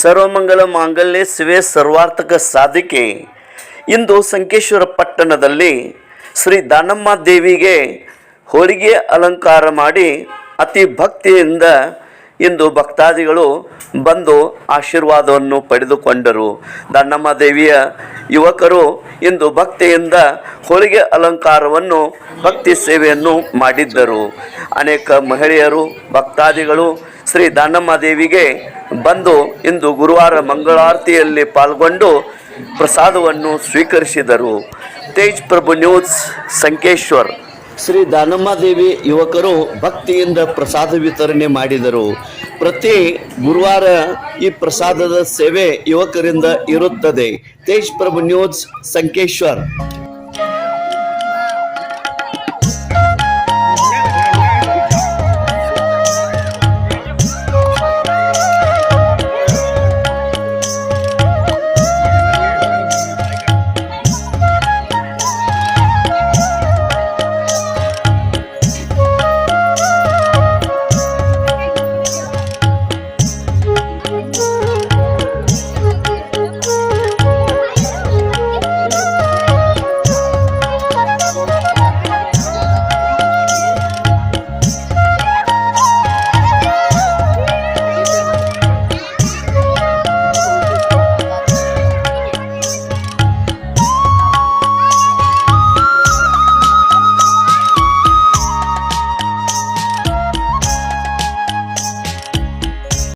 ಸರ್ವಮಂಗಲ ಮಾಂಗಲ್ಯ ಶಿವೆ ಸರ್ವಾರ್ಥಕ ಸಾಧಿಕೆ. ಇಂದು ಸಂಕೇಶ್ವರ ಪಟ್ಟಣದಲ್ಲಿ ಶ್ರೀ ದಾನಮ್ಮ ದೇವಿಗೆ ಹೋಳಿಗೆ ಅಲಂಕಾರ ಮಾಡಿ ಅತಿ ಭಕ್ತಿಯಿಂದ ಇಂದು ಭಕ್ತಾದಿಗಳು ಬಂದು ಆಶೀರ್ವಾದವನ್ನು ಪಡೆದುಕೊಂಡರು. ದಾನಮ್ಮ ದೇವಿಯ ಯುವಕರು ಇಂದು ಭಕ್ತಿಯಿಂದ ಹೋಳಿಗೆ ಅಲಂಕಾರವನ್ನು, ಭಕ್ತಿ ಸೇವೆಯನ್ನು ಮಾಡಿದ್ದರು. ಅನೇಕ ಮಹಿಳೆಯರು, ಭಕ್ತಾದಿಗಳು ಶ್ರೀ ದಾನಮ್ಮ ದೇವಿಗೆ ಬಂದು ಇಂದು ಗುರುವಾರ ಮಂಗಳಾರತಿಯಲ್ಲಿ ಪಾಲ್ಗೊಂಡು ಪ್ರಸಾದವನ್ನು ಸ್ವೀಕರಿಸಿದರು. ತೇಜ್ ಪ್ರಭು ನ್ಯೂಸ್, ಸಂಕೇಶ್ವರ್. ಶ್ರೀ ದಾನಮ್ಮ ದೇವಿ ಯುವಕರು ಭಕ್ತಿಯಿಂದ ಪ್ರಸಾದ ವಿತರಣೆ ಮಾಡಿದರು. ಪ್ರತಿ ಗುರುವಾರ ಈ ಪ್ರಸಾದದ ಸೇವೆ ಯುವಕರಿಂದ ಇರುತ್ತದೆ. ತೇಜ್ ಪ್ರಭು ನ್ಯೂಸ್, ಸಂಕೇಶ್ವರ್.